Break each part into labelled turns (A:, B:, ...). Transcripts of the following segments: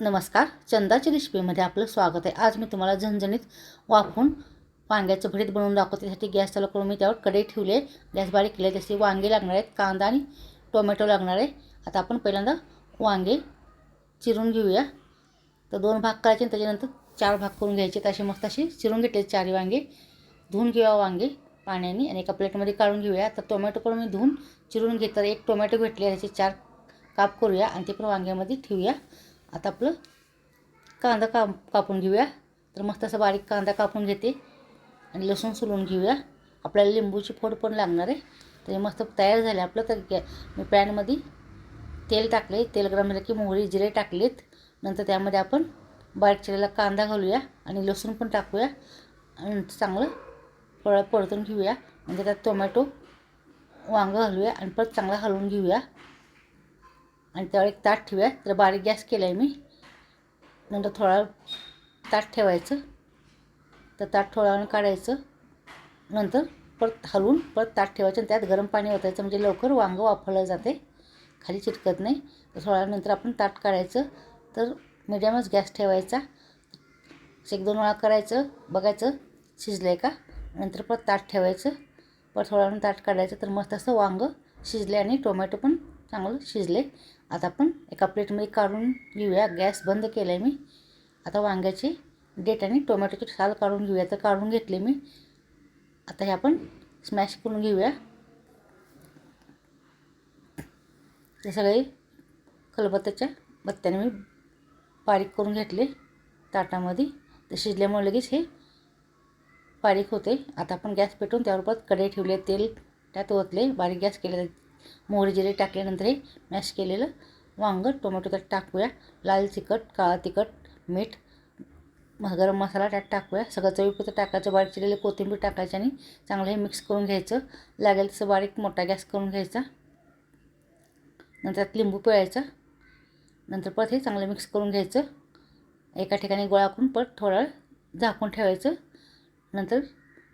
A: नमस्कार. चंदाची रेसिपीमध्ये आपलं स्वागत आहे. आज मी तुम्हाला झणझणीत वाफून वांग्याचं भरीत बनवून दाखवते. त्यासाठी गॅस चालू करून मी त्यावर कढई ठेवली आहे. गॅस बारीक केले जसे वांगे लागणार आहेत. कांदा आणि टोमॅटो लागणार आहे. आता आपण पहिल्यांदा वांगे चिरून घेऊया. तर दोन भाग करायचे आणि त्याच्यानंतर चार भाग करून घ्यायचे. तसे मस्त असे चिरून घेतले चारही वांगे. धुवून घेऊया वांगे पाण्याने आणि एका प्लेटमध्ये काढून घेऊया. तर टोमॅटो पण मी धुवून चिरून घेत तर एक टोमॅटो भेटले त्याचे चार काप करूया आणि ते पण वांग्यामध्ये ठेवूया. आता आपलं कांदा काप कापून घेऊया. तर मस्त असं बारीक कांदा कापून घेते. आणि लसूण सोलून घेऊया. आपल्याला लिंबूची फोड पण लागणार आहे. तर मस्त तयार झाले आपलं. तर गॅ मी पॅनमध्ये तेल टाकले. तेल गरम झालं की मोहरी जिरे टाकलेत. नंतर त्यामध्ये आपण बारीक चिरलेला कांदा घालूया आणि लसूण पण टाकूया. आणि चांगलं फळ परतून घेऊया. म्हणजे त्यात टोमॅटो वांगं घालूया आणि परत चांगला हलवून घेऊया. आणि त्यावर एक ताट ठेवूया. तर बारीक गॅस केला आहे मी. नंतर थोडा ताट ठेवायचं. तर ताट थोडा काढायचं. नंतर परत हलवून परत ताट ठेवायचं आणि त्यात गरम पाणी ओतायचं. म्हणजे लवकर वांगं वापरलं जाते. खाली चिटकत नाही. तर थोड्या नंतर आपण ताट काढायचं. तर मिडियमच गॅस ठेवायचा. एक दोन वेळा करायचं. बघायचं. शिजलं आहे का? नंतर परत ताट ठेवायचं. परत थोड्या ताट काढायचं. तर मस्त असं वांगं शिजले आणि टोमॅटो पण चांगलं शिजले. आता आपण एका प्लेटमध्ये काढून घेऊया. गॅस बंद केला आहे मी. आता वांग्याचे डेट आणि टोमॅटोचे साल काढून घेऊया. तर काढून घेतले मी. आता हे आपण स्मॅश करून घेऊया. ते सगळे कलबत्त्याच्या बत्त्याने मी बारीक करून घेतले ताटामध्ये. ते शिजल्यामुळे लगेच हे बारीक होते. आता आपण गॅस पेटवून त्यावर परत कढई ठेवले तेल त्यात ओतले. बारीक गॅस केले मोहरी जिरे टाकल्यानंतर हे मॅश केलेलं. वांगं टोमॅटो त्यात टाकूया. लाल तिखट काळा तिखट मीठ गरम मसाला त्यात टाकूया. सगळं चवीपुरतं टाकायचं. बारीक चिरलेलं कोथिंबीर टाकायची आणि चांगलं हे मिक्स करून घ्यायचं. लागेल तसं बारीक मोठा गॅस करून घ्यायचा. नंतर त्यात लिंबू पिळायचा. नंतर परत हे चांगलं मिक्स करून घ्यायचं. एका ठिकाणी गोळा करून परत थोडा वेळ झाकून ठेवायचं. नंतर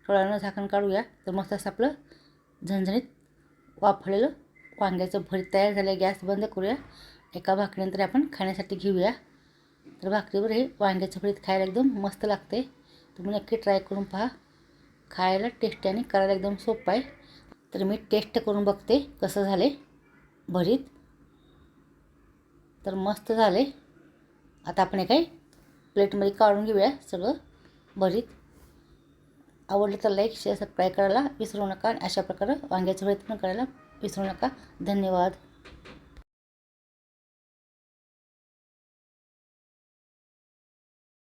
A: थोड्या झाकण काढूया. तर मस्त असं आपलं झणझणीत वाफलेलं वांग्याचं भरीत तयार झालं गॅस बंद करूया. एका भाकरीनंतर आपण खाण्यासाठी घेऊया. तर भाकरीवर हे वांग्याचं भरीत खायला एकदम मस्त लागते तुम्ही नक्की ट्राय करून पहा. खायला टेस्टी आणि करायला एकदम सोपं आहे. तर मी टेस्ट करून बघते कसं झाले भरीत. तर मस्त झाले आता आपण हे काही प्लेटमध्ये काढून घेऊया सगळं भरीत. आवडलं तर लाईक शेअर सबस्क्राईब करायला विसरू नका आणि अशा प्रकारे वांग्याचं भरीत पण करायला विसरू नका. धन्यवाद.